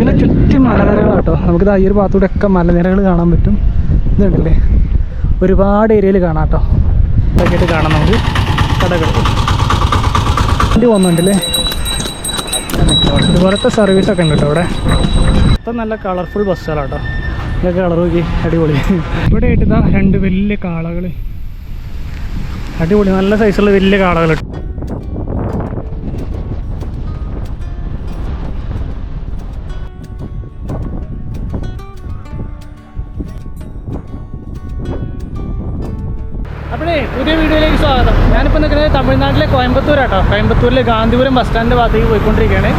ഇതിനെ ചുറ്റും മലനിരകളാണ് കേട്ടോ. നമുക്ക് ഈ ഒരു ഭാഗത്തൂടെ ഒക്കെ മലനിരകൾ കാണാൻ പറ്റും. ഇതുണ്ടല്ലേ? ഒരുപാട് ഏരിയയിൽ കാണാം കേട്ടോ. ഇതൊക്കെയായിട്ട് കാണാം നമുക്ക്. കടകൾ. വണ്ടി പോകുന്നുണ്ടല്ലേ ഇതുപോലത്തെ സർവീസൊക്കെ ഉണ്ട് കേട്ടോ ഇവിടെ ഇപ്പം നല്ല കളർഫുൾ ബസ്സുകളാണ് കേട്ടോ. ഇതൊക്കെ കളർ നോക്കി അടിപൊളി. ഇവിടെ ആയിട്ട് ഇതാ രണ്ട് വലിയ കാളകൾ അടിപൊളി. നല്ല സൈസുള്ള വലിയ കാളകൾ അപ്പോഴേ ഞാനിപ്പോൾ നിൽക്കുന്നത് തമിഴ്നാട്ടിലെ കോയമ്പത്തൂരാട്ടോ. കോയമ്പത്തൂരിലെ ഗാന്ധിപുരം ബസ് സ്റ്റാൻഡിന്റെ ഭാഗത്തേക്ക് പോയിക്കൊണ്ടിരിക്കുകയാണ്.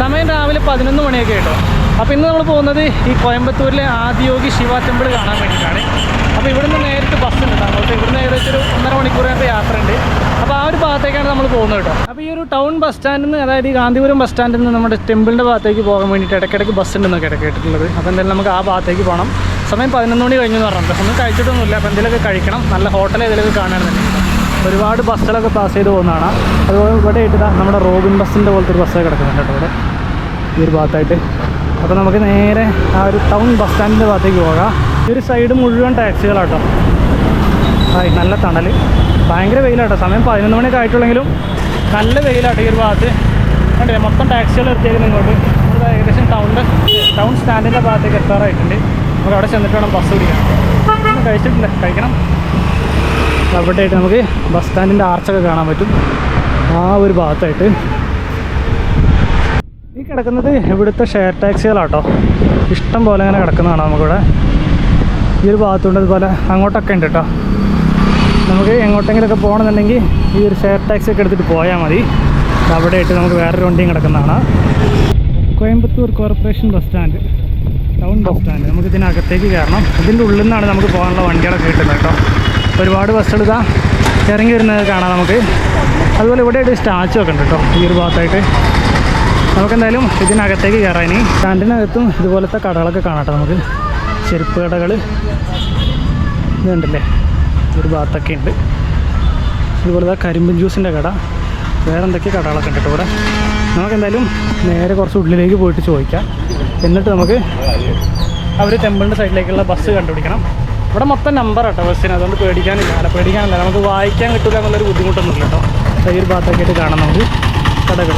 സമയം രാവിലെ പതിനൊന്ന് മണിയൊക്കെ കേട്ടോ അപ്പോൾ ഇന്ന് നമ്മൾ പോകുന്നത് ഈ കോയമ്പത്തൂരിലെ ആദിയോഗി ശിവ ടെമ്പിൾ കാണാൻ വേണ്ടിയിട്ടാണ്. അപ്പോൾ ഇവിടുന്ന് നേരിട്ട് ബസ് ഉണ്ട് അങ്ങോട്ട് ഇവിടുന്ന് ഏകദേശം ഒരു ഒന്നര മണിക്കൂറിനകത്ത് യാത്ര ഉണ്ട്. അപ്പോൾ ആ ഒരു ഭാഗത്തേക്കാണ് നമ്മൾ പോകുന്നത് കേട്ടോ. അപ്പോൾ ഈ ഒരു ടൗൺ ബസ് സ്റ്റാൻഡിൽ നിന്ന് അതായത് ഈ ഗാന്ധിപുരം ബസ് സ്റ്റാൻഡിൽ നിന്ന് നമ്മുടെ ടെമ്പിളിന്റെ ഭാഗത്തേക്ക് പോകാൻ വേണ്ടിയിട്ട് ഇടയ്ക്കിടയ്ക്ക് ബസ് ഉണ്ടെന്നൊക്കെ ഇടയ്ക്ക് കേട്ടിട്ടുള്ളത്. അപ്പോൾ എന്തായാലും നമുക്ക് ആ ഭാഗത്തേക്ക് പോകണം സമയം പതിനൊന്ന് മണി കഴിഞ്ഞു എന്ന് പറഞ്ഞിട്ടുണ്ട്. ഒന്നും കഴിച്ചിട്ടൊന്നുമില്ല. അപ്പോൾ എന്തെങ്കിലുമൊക്കെ കഴിക്കണം. നല്ല ഹോട്ടൽ ഏതെങ്കിലുമൊക്കെ കാണാനുണ്ടെങ്കിൽ ഒരുപാട് ബസ്സുകളൊക്കെ പാസ് ചെയ്ത് പോകുന്നതാണ്. അതുപോലെ ഇവിടെ ഇട്ടാ നമ്മുടെ റോബിൻ ബസ്സിന്റെ പോലത്തെ ഒരു ബസ്സൊക്കെ കിടക്കുന്നുണ്ട് കേട്ടോ ഇവിടെ. ഈ ഒരു ഭാഗത്തായിട്ട്. അപ്പോൾ നമുക്ക് നേരെ ആ ഒരു ടൗൺ ബസ് സ്റ്റാൻഡിന്റെ ഭാഗത്തേക്ക് പോകാം. ഈ ഒരു സൈഡ് മുഴുവൻ ടാക്സികളാട്ടോ ആയി നല്ല തണൽ ഭയങ്കര വെയിലാട്ടോ സമയം പതിനൊന്ന് മണിയൊക്കെ ആയിട്ടുള്ളെങ്കിലും നല്ല വെയിലാട്ടോ ഈ ഒരു ഭാഗത്ത്. കണ്ടേ മൊത്തം ടാക്സികൾ എത്തിയേക്കുന്നത് ഇങ്ങോട്ട്. നമ്മൾ ഏകദേശം ടൗണിന്റെ ടൗൺ സ്റ്റാൻഡിന്റെ ഭാഗത്തേക്ക് എത്താറായിട്ടുണ്ട്. നമുക്ക് അവിടെ ചെന്നിട്ട് വേണം ബസ് പിടിക്കാൻ കഴിച്ചിട്ടുണ്ട്? കഴിക്കണം. അവിടെ ആയിട്ട് നമുക്ക് ബസ് സ്റ്റാൻഡിന്റെ ആർച്ചൊക്കെ കാണാൻ പറ്റും. ആ ഒരു ഭാഗത്തായിട്ട്. ഈ കിടക്കുന്നത് ഇവിടുത്തെ ഷെയർ ടാക്സികളാട്ടോ. ഇഷ്ടം പോലെ അങ്ങനെ കിടക്കുന്നതാണ് നമുക്കിവിടെ. ഈ ഒരു ഭാഗത്തുണ്ട് അതുപോലെ അങ്ങോട്ടൊക്കെ ഉണ്ട് കേട്ടോ നമുക്ക് എങ്ങോട്ടെങ്കിലൊക്കെ പോകണമെന്നുണ്ടെങ്കിൽ ഈ ഒരു ഷെയർ ടാക്സി ഒക്കെ എടുത്തിട്ട് പോയാൽ മതി. അവിടെ ആയിട്ട് നമുക്ക് വേറൊരു വണ്ടിയും കിടക്കുന്നതാണ്. Coimbatore corporation bus stand. Town bus stand. നമുക്ക് ഇതിനകത്തേക്ക് കയറണം. ഇതിന്റെ ഉള്ളിൽ നിന്നാണ് നമുക്ക് പോകാനുള്ള വണ്ടികളൊക്കെ കിട്ടുന്നത് കേട്ടോ ഒരുപാട് ബസ്സുകൾ ഇതാ ഇറങ്ങി വരുന്നത് കാണാം നമുക്ക്. അതുപോലെ ഇവിടെ ഒരു സ്റ്റാച്ചു ഒക്കെ ഉണ്ട് കേട്ടോ ഈ ഒരു ഭാഗത്തായിട്ട്. നമുക്കെന്തായാലും ഇതിനകത്തേക്ക് കയറാൻ സ്റ്റാൻഡിനകത്തും ഇതുപോലത്തെ കടകളൊക്കെ കാണാം നമുക്ക്. ചെരുപ്പ് കടകൾ ഇതുണ്ടല്ലേ ഒരു ഭാഗത്തൊക്കെ ഉണ്ട്. ഇതുപോലത്തെ കരിമ്പൻ ജ്യൂസിന്റെ കട. വേറെ എന്തൊക്കെ കടകളൊക്കെ ഉണ്ട് കേട്ടോ ഇവിടെ. നമുക്കെന്തായാലും നേരെ കുറച്ച് ഉള്ളിലേക്ക് പോയിട്ട് ചോദിക്കാം. എന്നിട്ട് നമുക്ക് അവർ ടെമ്പിളിന്റെ സൈഡിലേക്കുള്ള ബസ് കണ്ടുപിടിക്കണം. ഇവിടെ മൊത്തം നമ്പർ കേട്ടോ ബസ്സിന് അതുകൊണ്ട് പേടിക്കാനില്ല. അല്ല പേടിക്കാനില്ല. നമുക്ക് വായിക്കാൻ കിട്ടില്ല എന്നുള്ളൊരു ബുദ്ധിമുട്ടൊന്നുമില്ല കേട്ടോ. ഈ ഒരു ഭാഗത്തൊക്കെ ആയിട്ട് കാണാം നമുക്ക്. കടകൾ.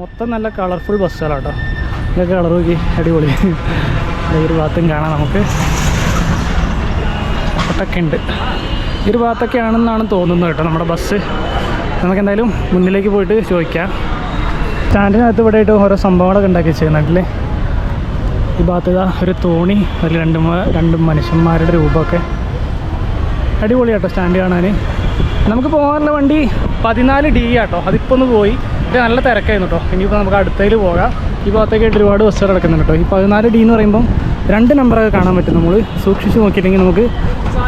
മൊത്തം നല്ല കളർഫുൾ ബസ്സുകളാട്ടോ ഇതൊക്കെ കളർ നോക്കി അടിപൊളി. ഈ ഒരു ഭാഗത്തും കാണാം നമുക്ക്. അതൊക്കെ ഉണ്ട്. ഈ ഒരു ഭാഗത്തൊക്കെ ആണെന്നാണ് തോന്നുന്നത് കേട്ടോ നമ്മുടെ ബസ് നമുക്ക് എന്തായാലും മുന്നിലേക്ക് പോയിട്ട് ചോദിക്കാം. സ്റ്റാൻഡിനകത്ത് ഇവിടെ ആയിട്ട് ഓരോ സംഭവങ്ങളൊക്കെ ഉണ്ടാക്കി വെച്ചിരുന്നില്ലേ ഈ ഭാഗത്ത് ഒരു തോണി അതിൽ രണ്ട് രണ്ട് മനുഷ്യന്മാരുടെ രൂപമൊക്കെ. അടിപൊളി കേട്ടോ സ്റ്റാൻഡ് കാണാൻ നമുക്ക് പോകാനുള്ള വണ്ടി പതിനാല് ഡി ആട്ടോ. അതിപ്പോൾ ഒന്ന് പോയി. ഇത് നല്ല തിരക്കായിരുന്നു കേട്ടോ ഇനിയിപ്പോൾ നമുക്ക് അടുത്തതിൽ പോകാം. ഈ ഭാഗത്തേക്കായിട്ട് ഒരുപാട് ബസ്സുകൾ കിടക്കുന്നുണ്ട് കേട്ടോ ഈ പതിനാല് ഡി എന്ന് പറയുമ്പം രണ്ട് നമ്പറൊക്കെ കാണാൻ പറ്റും നമ്മൾ സൂക്ഷിച്ച് നോക്കിയില്ലെങ്കിൽ നമുക്ക്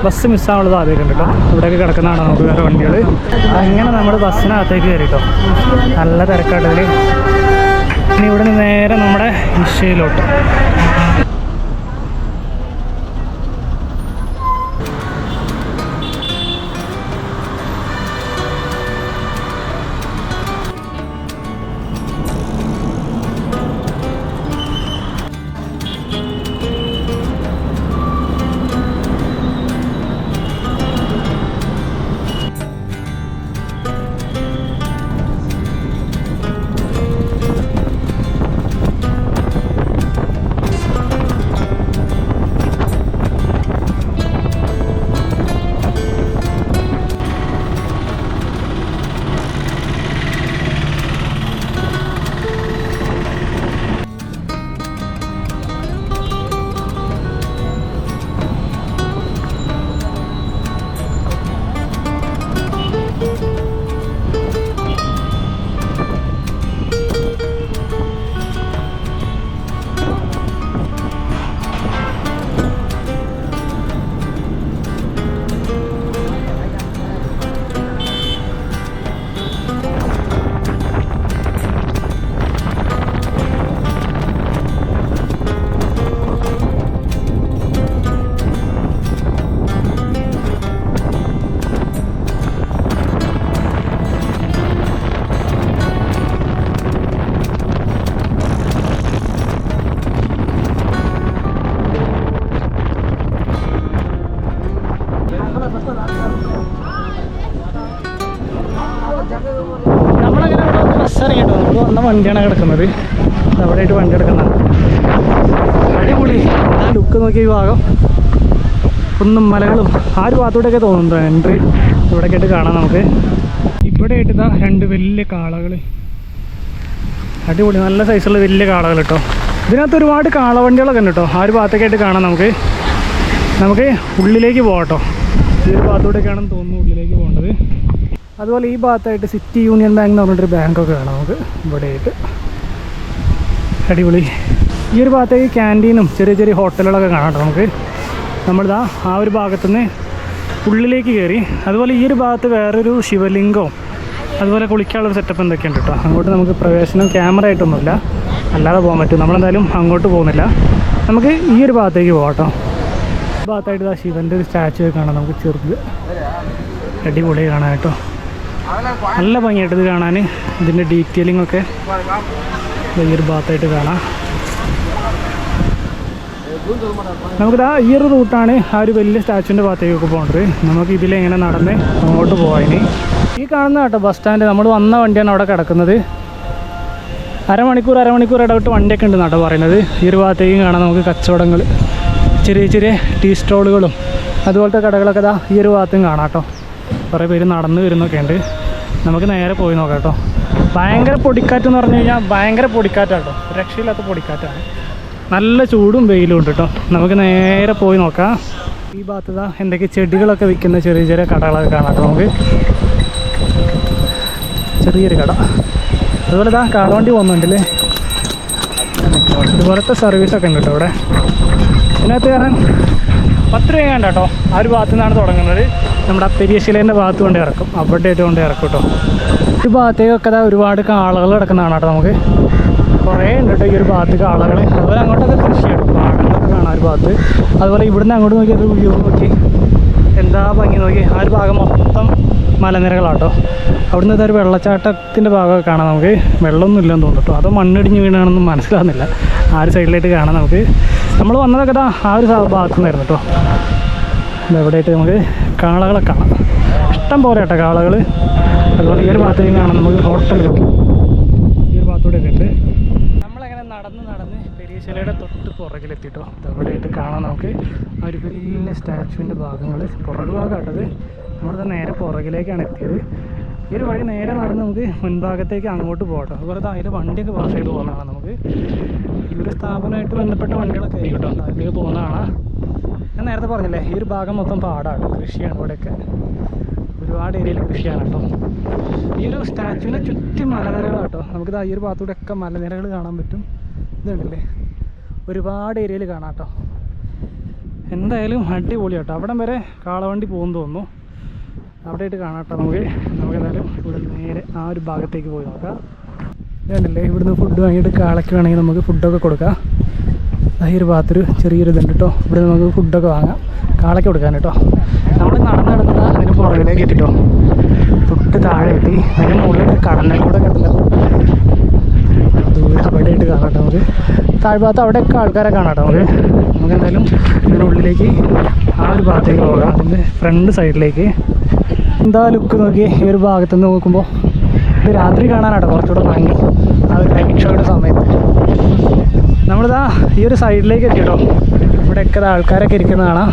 ബസ് മിസ്സാവാനുള്ള സാധ്യതയുണ്ട് കേട്ടോ ഇവിടെയൊക്കെ കിടക്കുന്നതാണ് നമുക്ക് വേറെ വണ്ടികൾ അങ്ങനെ നമ്മൾ ബസ്സിനകത്തേക്ക് കയറി കേട്ടോ നല്ല തിരക്കാട്ടതിൽ ഇനി ഇവിടെ നിന്ന് നേരെ നമ്മുടെ ഇഷയിലോട്ട് വണ്ടിയാണ് കിടക്കുന്നത്. അവിടെയായിട്ട് വണ്ടി കിടക്കുന്നതാണ്. അടിപൊളി. ആ ലുക്ക് നോക്കിയ ഭാഗം. കുന്നും മലകളും ആ ഒരു ഭാഗത്തോടെയൊക്കെ തോന്നുന്നുണ്ട്? എൻട്രി ഇവിടെയൊക്കെ കാണാം നമുക്ക്. ഇവിടെ ആയിട്ട് ഇതാ രണ്ട് വലിയ കാളകൾ. അടിപൊളി. നല്ല സൈസുള്ള വലിയ കാളകൾ കേട്ടോ. ഇതിനകത്ത് ഒരുപാട് കാളവണ്ടികളൊക്കെ ഉണ്ട് കേട്ടോ. ആ ഒരു ഭാഗത്തൊക്കെ ആയിട്ട് കാണാം നമുക്ക്. നമുക്ക് ഉള്ളിലേക്ക് പോകാം കേട്ടോ. ഈ ഒരു തോന്നുന്നു ഉള്ളിലേക്ക് പോകേണ്ടത്. അതുപോലെ ഈ ഭാഗത്തായിട്ട് സിറ്റി യൂണിയൻ ബാങ്ക് എന്ന് പറഞ്ഞിട്ടൊരു ബാങ്കൊക്കെ കാണാം നമുക്ക് ഇവിടെയായിട്ട് അടിപൊളി. ഈ ഒരു ഭാഗത്തേക്ക് ക്യാന്റീനും ചെറിയ ചെറിയ ഹോട്ടലുകളൊക്കെ കാണാം നമുക്ക്. നമ്മളിതാ ആ ഒരു ഭാഗത്തുനിന്ന് ഉള്ളിലേക്ക് കയറി. അതുപോലെ ഈ ഒരു ഭാഗത്ത് വേറൊരു ശിവലിംഗവും അതുപോലെ കുളിക്കാനുള്ളൊരു സെറ്റപ്പ് എന്തൊക്കെയുണ്ട് കേട്ടോ. അങ്ങോട്ട് നമുക്ക് പ്രവേശനം ക്യാമറ ആയിട്ടൊന്നുമില്ല. അല്ലാതെ പോകാൻ പറ്റും. നമ്മളെന്തായാലും അങ്ങോട്ട് പോകുന്നില്ല. നമുക്ക് ഈ ഒരു ഭാഗത്തേക്ക് പോകാം കേട്ടോ. ഈ ഭാഗത്തായിട്ട് ആ ശിവന്റെ ഒരു സ്റ്റാച്ചു കാണാം നമുക്ക് ചെറുത്. അടിപൊളി കാണാം കേട്ടോ. നല്ല ഭംഗിയായിട്ട് ഇത് കാണാൻ. ഇതിന്റെ ഡീറ്റെയിലിംഗ് ഒക്കെ വലിയൊരു ഭാഗത്തായിട്ട് കാണാം. നമുക്കിതാ ഈ ഒരു റൂട്ടാണ് ആ ഒരു വലിയ സ്റ്റാച്ചുവിന്റെ ഭാഗത്തേക്കൊക്കെ പോകേണ്ടത്. നമുക്ക് ഇതിലെങ്ങനെ നടന്ന് അങ്ങോട്ട് പോകാൻ ഈ കാണുന്ന കേട്ടോ ബസ് സ്റ്റാൻഡ്. നമ്മൾ വന്ന വണ്ടിയാണ് അവിടെ കിടക്കുന്നത്. അരമണിക്കൂർ അരമണിക്കൂർ ഇടവിട്ട് വണ്ടിയൊക്കെ ഉണ്ട് കേട്ടോ പറയുന്നത്. ഈ ഒരു ഭാഗത്തേക്കും കാണാം നമുക്ക് കച്ചവടങ്ങൾ ചെറിയ ചെറിയ ടീ സ്റ്റോളുകളും അതുപോലത്തെ കടകളൊക്കെ ഇതാ ഈ ഒരു ഭാഗത്തും കാണാം കേട്ടോ. കുറേ പേര് നടന്നു വരുന്നൊക്കെ ഉണ്ട്. നമുക്ക് നേരെ പോയി നോക്കാം കേട്ടോ. ഭയങ്കര പൊടിക്കാറ്റ് എന്ന് പറഞ്ഞു കഴിഞ്ഞാൽ ഭയങ്കര പൊടിക്കാറ്റാട്ടോ രക്ഷയില്ലാത്ത പൊടിക്കാറ്റാണ്. നല്ല ചൂടും വെയിലും ഉണ്ട് കേട്ടോ. നമുക്ക് നേരെ പോയി നോക്കാം. ഈ ഭാഗത്ത് എന്തൊക്കെ ചെടികളൊക്കെ വിൽക്കുന്ന ചെറിയ ചെറിയ കടകളൊക്കെ കാണാം നമുക്ക്. ചെറിയൊരു കട. അതുപോലെ ഇതാ കാളവണ്ടി പോകുന്നുണ്ടല്ലേ ഇതുപോലത്തെ സർവീസൊക്കെ ഉണ്ട് കേട്ടോ ഇവിടെ. ഇതിനകത്ത് കാരണം പത്ത് രൂപ വേണ്ട കേട്ടോ. ആ ഒരു ഭാഗത്തു നിന്നാണ് തുടങ്ങുന്നത്. നമ്മുടെ പെരിയശിലേന്റെ ഭാഗത്ത് കൊണ്ട് ഇറക്കും. അവിടെ ആയിട്ട് കൊണ്ട് ഇറക്കും കേട്ടോ ഈ ഭാഗത്തേക്കൊക്കെ അതാ ഒരുപാട് കാളകൾ കിടക്കുന്നതാണ് കേട്ടോ നമുക്ക്. കുറേ ഉണ്ട് കേട്ടോ ഈ ഒരു ഭാഗത്ത് കാളകൾ അതുപോലെ അങ്ങോട്ടൊക്കെ കൃഷി കേട്ടോ പാടങ്ങളൊക്കെ കാണാം ഒരു ഭാഗത്ത്. അതുപോലെ ഇവിടുന്ന് അങ്ങോട്ട് നോക്കി അത് വ്യൂ നോക്കി. എന്താ ഭംഗി നോക്കി. ആ ഒരു ഭാഗം മൊത്തം മലനിരകളാട്ടോ അവിടുന്ന് ഇതൊരു വെള്ളച്ചാട്ടത്തിന്റെ ഭാഗമൊക്കെ കാണാം നമുക്ക്. വെള്ളമൊന്നും ഇല്ലെന്ന് തോന്നുന്നു അതോ മണ്ണിടിഞ്ഞ് വീണാണെന്നും മനസ്സിലാകുന്നില്ല ആ ഒരു സൈഡിലായിട്ട് കാണാം നമുക്ക്. നമ്മൾ വന്നതൊക്കെ ആ ഒരു ഭാഗത്തുനിന്നായിരുന്നു ഭാഗത്തു നിന്നായിരുന്നു കേട്ടോ എവിടെയായിട്ട് നമുക്ക് കാളകളെ കാണാം. ഇഷ്ടം പോലെ കേട്ടോ കാളകൾ അതുപോലെ ഈ ഒരു ഭാഗത്തേക്ക് കാണാം നമുക്ക് ഹോട്ടലുകൾ ഈ ഒരു ഭാഗത്തൂടെയൊക്കെ ഉണ്ട്. നമ്മളങ്ങനെ നടന്ന് നടന്ന് പെരീശലയുടെ തൊട്ട് പുറകിലെത്തിയിട്ടോ അതവിടെയായിട്ട് കാണാം നമുക്ക്. ആ ഒരു വലിയ സ്റ്റാച്ചുവിന്റെ ഭാഗങ്ങൾ പുറകു ഭാഗമാട്ടത് നേരെ പുറകിലേക്കാണ് എത്തിയത്. ഈ ഒരു വഴി നേരെ നടന്ന് നമുക്ക് മുൻഭാഗത്തേക്ക് അങ്ങോട്ട് പോകട്ടോ അതുപോലെ അതിന്റെ വണ്ടിയൊക്കെ പാസ് ചെയ്ത് പോകുന്നതാണ് നമുക്ക്. ഈ ഒരു സ്ഥാപനമായിട്ട് ബന്ധപ്പെട്ട വണ്ടികളൊക്കെ ആയിരിക്കും കേട്ടോ. അതിലേക്ക് പോകുന്നതാണ്. ഞാൻ നേരത്തെ പറഞ്ഞില്ലേ ഈ ഒരു ഭാഗം മൊത്തം പാടാണ്. കൃഷിയാണ് ഇവിടെയൊക്കെ. ഒരുപാട് ഏരിയയിൽ കൃഷിയാണ് കേട്ടോ. ഈ ഒരു സ്റ്റാച്ചുവിനെ ചുറ്റും മലനിരകളാണ് കേട്ടോ. നമുക്കിത് ഈ ഒരു ഭാഗത്തൂടെ ഒക്കെ മലനിരകൾ കാണാൻ പറ്റും. ഇതുണ്ടല്ലേ ഒരുപാട് ഏരിയയിൽ കാണാം കേട്ടോ. എന്തായാലും അടിപൊളി കേട്ടോ അവിടം വരെ കാളവണ്ടി പോകുമെന്ന് തോന്നുന്നു. അവിടെയായിട്ട് കാണാം കേട്ടോ നമുക്ക്. നമുക്ക് എന്തായാലും ഇവിടെ നേരെ ആ ഒരു ഭാഗത്തേക്ക് പോയി നോക്കാം. ഇതുണ്ടല്ലേ ഇവിടുന്ന് ഫുഡ് വാങ്ങിയിട്ട് കാളയ്ക്ക് വേണമെങ്കിൽ നമുക്ക് ഫുഡൊക്കെ കൊടുക്കാം. ഈ ഒരു ഭാഗത്തൊരു ചെറിയൊരു ഇതുണ്ട് കേട്ടോ. ഇവിടെ നമുക്ക് ഫുഡൊക്കെ വാങ്ങാം. കാളയ്ക്ക് കൊടുക്കാൻ കേട്ടോ. നമ്മൾ നടന്ന് നടന്ന അതിന് പുറകിലേക്ക് എത്തിട്ടോ. തൊട്ട് താഴെ എത്തി. അതിന് മുകളിൽ കടലിൽ കൂടെ ദൂരെ അവിടെയായിട്ട് കാണാം കേട്ടോ നമുക്ക്. താഴ്ഭാഗത്ത് അവിടെയൊക്കെ ആൾക്കാരെ കാണാട്ടോ നമുക്ക് നമുക്ക്. എന്തായാലും ഇതിനുള്ളിലേക്ക് ആ ഒരു ഭാഗത്തേക്ക് പോകാം. അതിന്റെ ഫ്രണ്ട് സൈഡിലേക്ക് എന്താ ലുക്ക് നോക്കി ഈ ഒരു ഭാഗത്ത് നിന്ന് നോക്കുമ്പോൾ ഇത് രാത്രി കാണാനാട്ടോ കുറച്ചുകൂടെ ഭംഗി. ആ ഒരു ലൈറ്റ് ഷോയുടെ സമയത്ത്. നമ്മളിതാ ഈ ഒരു സൈഡിലേക്ക് എത്തിട്ടോ ഇവിടെയൊക്കെ ആൾക്കാരൊക്കെ ഇരിക്കുന്ന കാണാം.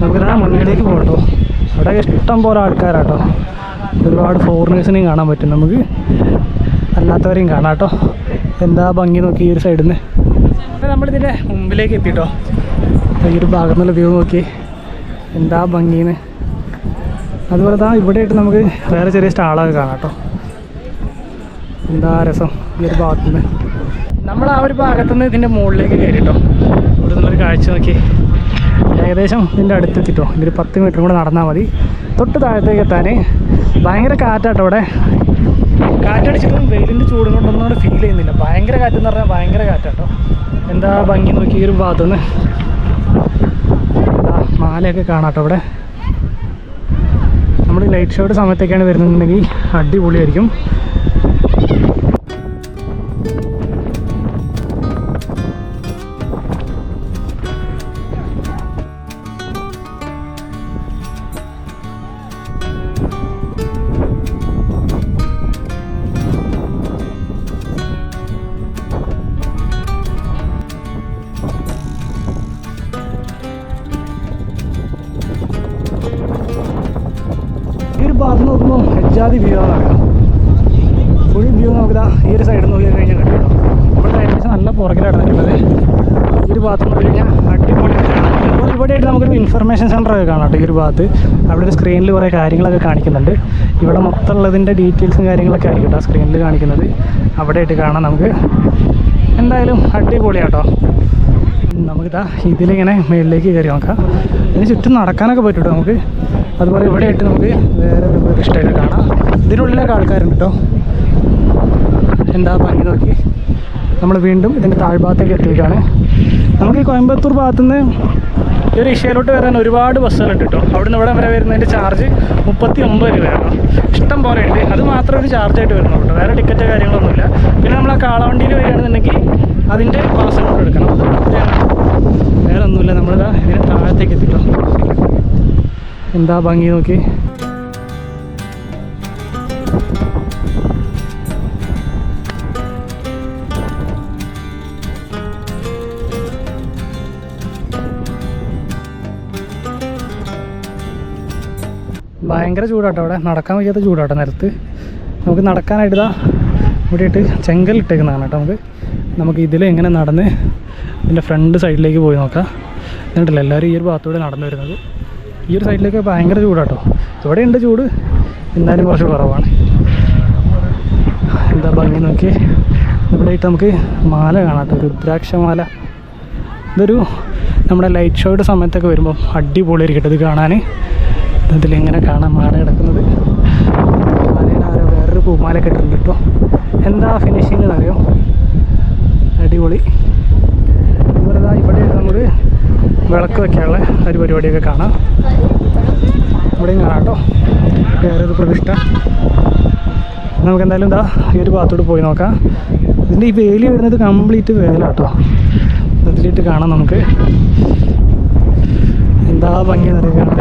നമുക്കിതാ മുന്നിലേക്ക് പോകട്ടോ. അവിടെ ഇഷ്ടം പോലെ ആൾക്കാരാട്ടോ. ഒരുപാട് ഫോറിനേഴ്സിനെയും കാണാൻ പറ്റും നമുക്ക്. അല്ലാത്തവരെയും കാണാം കേട്ടോ എന്താ ഭംഗി നോക്കി ഈ ഒരു സൈഡിൽ നിന്ന് അപ്പോൾ നമ്മളിതിന്റെ മുമ്പിലേക്ക് എത്തിട്ടോ ഈ ഒരു ഭാഗത്തുനിന്നുള്ള വ്യൂ നോക്കി. എന്താ ഭംഗിന്ന്? അതുപോലെ താ ഇവിടെയായിട്ട് നമുക്ക് വേറെ ചെറിയ സ്റ്റാളൊക്കെ കാണാം കേട്ടോ. എന്താ രസം ഈ ഒരു ഭാഗത്തു നിന്ന് നമ്മൾ ആ ഒരു ഭാഗത്തു നിന്ന് ഇതിന്റെ മുകളിലേക്ക് കയറിട്ടോ ഇവിടെ നിന്നൊരു കാഴ്ച നോക്കി. ഏകദേശം ഇതിന്റെ അടുത്തെത്തിട്ടോ ഇതിന്റെ ഒരു പത്ത് മീറ്റർ കൂടെ നടന്നാൽ മതി. തൊട്ട് താഴത്തേക്ക് എത്താൻ ഭയങ്കര കാറ്റാട്ടോ ഇവിടെ. കാറ്റടിച്ചിട്ടും വെയിലിന്റെ ചൂടും കൊണ്ടൊന്നും അവിടെ ഫീൽ ചെയ്യുന്നില്ല. ഭയങ്കര കാറ്റെന്ന് പറഞ്ഞാൽ ഭയങ്കര കാറ്റാട്ടോ. എന്താ ഭംഗി നോക്കി ഈ ഒരു ഭാഗത്തുനിന്ന്. മാലയൊക്കെ കാണാട്ടോ ഇവിടെ. ലൈറ്റ് ഷോയുടെ സമയത്തൊക്കെയാണ് വരുന്നുണ്ടെങ്കിൽ അടിപൊളിയായിരിക്കും. ജാതി വ്യൂ ആണെന്നറിയാം ഫുൾ വ്യൂ നമുക്കിതാ ഈ ഒരു സൈഡിൽ നോക്കി കഴിഞ്ഞാൽ കിട്ടും കേട്ടോ. ഏകദേശം നല്ല പുറകിലാണ് നിൽക്കുന്നത്. ഈ ഒരു ഭാഗത്ത് നോക്കി കഴിഞ്ഞാൽ അടിപൊളി അപ്പോൾ ഇവിടെയായിട്ട് നമുക്കൊരു ഇൻഫർമേഷൻ സെന്റർ ഒക്കെ കാണാം കേട്ടോ ഈ ഒരു ഭാഗത്ത്. അവിടെ ഒരു സ്ക്രീനിൽ കുറേ കാര്യങ്ങളൊക്കെ കാണിക്കുന്നുണ്ട്. ഇവിടെ മൊത്തം ഉള്ളതിന്റെ ഡീറ്റെയിൽസും കാര്യങ്ങളൊക്കെ ആയിരിക്കും കേട്ടോ സ്ക്രീനിൽ കാണിക്കുന്നത്. അവിടെയായിട്ട് കാണാം നമുക്ക്. എന്തായാലും അടിപൊളിയാട്ടോ. നമുക്കിതാ ഇതിലിങ്ങനെ മുകളിലേക്ക് കയറി നോക്കാം. ഇതിന് ചുറ്റും നടക്കാനൊക്കെ പറ്റും നമുക്ക്? അതുപോലെ ഇവിടെ ആയിട്ട് നമുക്ക് വേറെ പ്രതിഷ്ഠയൊക്കെ കാണാം. ഇതിനുള്ളിലൊക്കെ ആൾക്കാരുണ്ട് കേട്ടോ എന്താ ഭംഗി നോക്കി. നമ്മൾ വീണ്ടും ഇതിന്റെ താഴ്ഭാഗത്തേക്ക് എത്തിയേക്കാണ് നമുക്ക് ഈ കോയമ്പത്തൂർ ഭാഗത്തുനിന്ന് ഈ ഒരു ഇഷയിലോട്ട് വരാൻ ഒരുപാട് ബസ്സുകളുണ്ട് കേട്ടോ അവിടുന്ന് ഇവിടെ വരെ വരുന്നതിന്റെ ചാർജ് മുപ്പത്തി ഒമ്പത് രൂപയാണ്. ഇഷ്ടം പോലെ ഉണ്ട്. അത് മാത്രമേ ഒരു ചാർജായിട്ട് വരുന്നുള്ളൂ വേറെ ടിക്കറ്റ് കാര്യങ്ങളൊന്നുമില്ല. പിന്നെ നമ്മൾ ആ കാളവണ്ടിയിൽ വരികയാണെന്നുണ്ടെങ്കിൽ അതിന്റെ പാസ് കൂടെ എടുക്കണം. വേറെ ഒന്നുമില്ല നമ്മളിതാ ഇതിന് താഴത്തേക്ക് എത്തിക്കണം എന്താ ഭംഗി നോക്കി. ഭയങ്കര ചൂടാട്ടോ അവിടെ. നടക്കാൻ വയ്യാത്ത ചൂടാട്ടോ നിരത്ത്. നമുക്ക് നടക്കാനായിട്ട് ഇതാ ഇവിടെയിട്ട് ചെങ്കൽ ഇട്ടേക്കുന്നതാണ് കേട്ടോ നമുക്ക്. നമുക്ക് ഇതിൽ എങ്ങനെ നടന്ന് ഇതിന്റെ ഫ്രണ്ട് സൈഡിലേക്ക് പോയി നോക്കാം. എന്നിട്ടില്ല എല്ലാവരും ഈ ഒരു ഭാഗത്തൂടെ നടന്നു വരുന്നത്. ഈ ഒരു സൈഡിലേക്ക് ഭയങ്കര ചൂടാട്ടോ. ഇവിടെ ഉണ്ട് ചൂട്. എന്നാലും കുറച്ച് കുറവാണ്. എന്താ ഭംഗി നോക്കി. ഇവിടെയായിട്ട് നമുക്ക് മാല കാണാട്ടോ രുദ്രാക്ഷമാല. ഇതൊരു നമ്മുടെ ലൈറ്റ് ഷോയുടെ സമയത്തൊക്കെ വരുമ്പോൾ അടിപൊളി ഇരിക്കട്ടെ ഇത് കാണാൻ ഇതിലിങ്ങനെ കാണാൻ മാല കിടക്കുന്നത്. മാലയിൽ ആരോ വേറൊരു പൂമാല കിട്ടുന്നുണ്ട് കേട്ടോ. എന്താ ഫിനിഷിങ് എന്നറിയോ അടിപൊളി. ഇവിടെ ഇവിടെ നമുക്ക് വിളക്ക് വെക്കാനുള്ള ഒരു പരിപാടിയൊക്കെ കാണാം. ഇവിടെയും കാണാം കേട്ടോ. വേറെ ഒരു പ്രതിഷ്ഠ. നമുക്ക് എന്തായാലും എന്താ ഈ ഒരു ഭാഗത്തോട്ട് പോയി നോക്കാം. ഇതിന്റെ ഈ വേലി വരുന്നത് കംപ്ലീറ്റ് വേലാട്ടോ അതിലിട്ട് കാണാം നമുക്ക്. എന്താ ഭംഗി നിറയുകയാണ്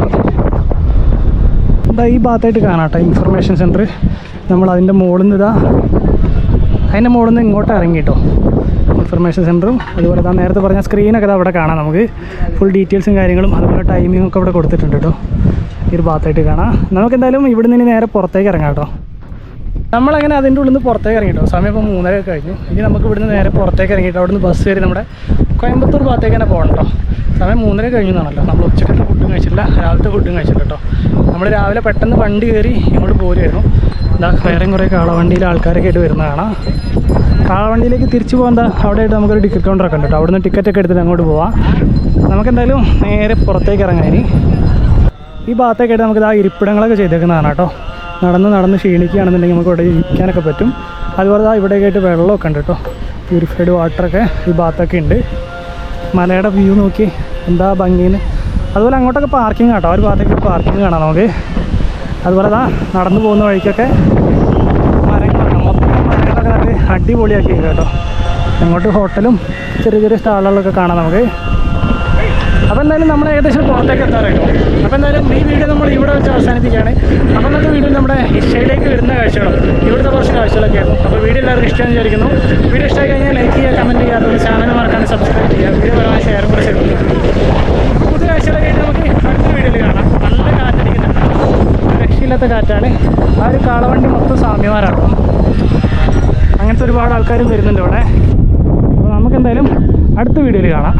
എന്താ ഈ ഭാഗത്തായിട്ട് കാണാം കേട്ടോ ഇൻഫർമേഷൻ സെന്റർ നമ്മൾ അതിന്റെ മുകളിൽ നിന്ന് ഇതാ അതിന്റെ മുകളിൽ നിന്ന് ഇങ്ങോട്ട് ഇറങ്ങി കേട്ടോ. ഇൻഫർമേഷൻ സെന്ററും അതുപോലെ തന്നെ നേരത്തെ പറഞ്ഞ സ്ക്രീനൊക്കെ അവിടെ കാണാം നമുക്ക്. ഫുൾ ഡീറ്റെയിൽസും കാര്യങ്ങളും അതുപോലെ ടൈമിങ്ങൊക്കെ അവിടെ കൊടുത്തിട്ടുണ്ട് കേട്ടോ ഈ ഒരു ഭാഗത്തായിട്ട് കാണാം. നമുക്ക് എന്തായാലും ഇവിടെ നിന്ന് നേരെ പുറത്തേക്ക് ഇറങ്ങാം കേട്ടോ നമ്മളങ്ങനെ അതിന്റെ ഉള്ളിൽ നിന്ന് പുറത്തേക്ക് ഇറങ്ങിട്ടോ. സമയം ഇപ്പോൾ മൂന്നര കഴിഞ്ഞു. ഇനി നമുക്ക് ഇവിടുന്ന് നേരെ പുറത്തേക്ക് ഇറങ്ങിയിട്ട് അവിടുന്ന് ബസ് കയറി നമ്മുടെ കോയമ്പത്തൂർ ഭാഗത്തേക്ക് തന്നെ പോകണം കേട്ടോ സമയം മൂന്നര കഴിഞ്ഞു എന്നാണല്ലോ. നമ്മൾ ഉച്ചക്കത്തെ ഫുഡും കഴിച്ചില്ല രാവിലത്തെ ഫുഡും കഴിച്ചില്ല കേട്ടോ. നമ്മൾ രാവിലെ പെട്ടെന്ന് വണ്ടി കയറി ഇങ്ങോട്ട് പോരുമായിരുന്നു എന്താ വേറെ കുറേ കാളവണ്ടിയിൽ ആൾക്കാരൊക്കെ ആയിട്ട് വരുന്ന കാണാം കാളവണ്ടിയിലേക്ക് തിരിച്ചു പോകാൻ എന്താ? അവിടെ ആയിട്ട് നമുക്കൊരു ടിക്കറ്റ് കൗണ്ടറൊക്കെ ഉണ്ട് കേട്ടോ. അവിടുന്ന് ടിക്കറ്റൊക്കെ എടുത്തിട്ട് അങ്ങോട്ട് പോവാം. നമുക്കെന്തായാലും നേരെ പുറത്തേക്ക് ഇറങ്ങാനി ഈ ഭാഗത്തേക്കായിട്ട് നമുക്ക് ആ ഇരിപ്പിടങ്ങളൊക്കെ ചെയ്തേക്കുന്നതാണ് കേട്ടോ. നടന്ന് നടന്ന് ക്ഷീണിക്കുകയാണെന്നുണ്ടെങ്കിൽ നമുക്ക് ഇവിടെ ഇരിക്കാനൊക്കെ പറ്റും. അതുപോലെ ആ ഇവിടെയൊക്കെ ആയിട്ട് വെള്ളമൊക്കെ ഉണ്ട് കേട്ടോ. പ്യൂരിഫൈഡ് വാട്ടറൊക്കെ ഈ ഭാഗത്തൊക്കെ ഉണ്ട്. മലയുടെ വ്യൂ നോക്കി. എന്താ ഭംഗിന്ന്? അതുപോലെ അങ്ങോട്ടൊക്കെ പാർക്കിംഗ് കേട്ടോ. ഒരു ഭാഗത്തേക്ക് പാർക്കിംഗ് കാണാം നമുക്ക്. അതുപോലെ അതാ നടന്നു പോകുന്ന വഴിക്കൊക്കെ മരങ്ങളൊക്കെ മൊത്തം മരങ്ങളൊക്കെ നല്ല അടിപൊളിയാക്കി കേട്ടോ. അങ്ങോട്ട് ഹോട്ടലും ചെറിയ ചെറിയ സ്റ്റാളുകളൊക്കെ കാണാം നമുക്ക്. അപ്പോൾ എന്തായാലും നമ്മൾ ഏകദേശം പുറത്തേക്ക് എത്താറായിട്ടോ. അപ്പോൾ എന്തായാലും ഈ വീഡിയോ നമ്മൾ ഇവിടെ വെച്ച് അവസാനിപ്പിക്കുകയാണ്. അപ്പോൾ ഇന്നത്തെ വീഡിയോ നമ്മുടെ ഇഷ്ടയിലേക്ക് വരുന്ന കാഴ്ചകളും ഇവിടുത്തെ കുറച്ച് കാഴ്ചകളൊക്കെ ആയിരുന്നു. അപ്പോൾ വീഡിയോ എല്ലാവർക്കും ഇഷ്ടമെന്ന് വിചാരിക്കുന്നു. വീഡിയോ ഇഷ്ടമായി കഴിഞ്ഞാൽ ലൈക്ക് ചെയ്യുക കമന്റ് ചെയ്യുക അതുപോലെ ചാനൽ മറക്കാണ്ട് സബ്സ്ക്രൈബ് ചെയ്യുക. വീഡിയോ പരമായി ഷെയർ കൂടെ ചെയ്തു പുതിയ കാഴ്ചകളൊക്കെ ആയിട്ട് നമുക്ക് അടുത്ത വീഡിയോയിൽ കാണാം. നല്ല കാറ്റടിക്കുന്നുണ്ട്. രക്ഷയില്ലാത്ത കാറ്റാണ്. ആ ഒരു കാളവണ്ടി മൊത്തം സാമ്യമാരാണ് അങ്ങനത്തെ ഒരുപാട് ആൾക്കാരും വരുന്നുണ്ട് ഇവിടെ. അപ്പോൾ നമുക്ക് എന്തായാലും അടുത്ത വീഡിയോയിൽ കാണാം.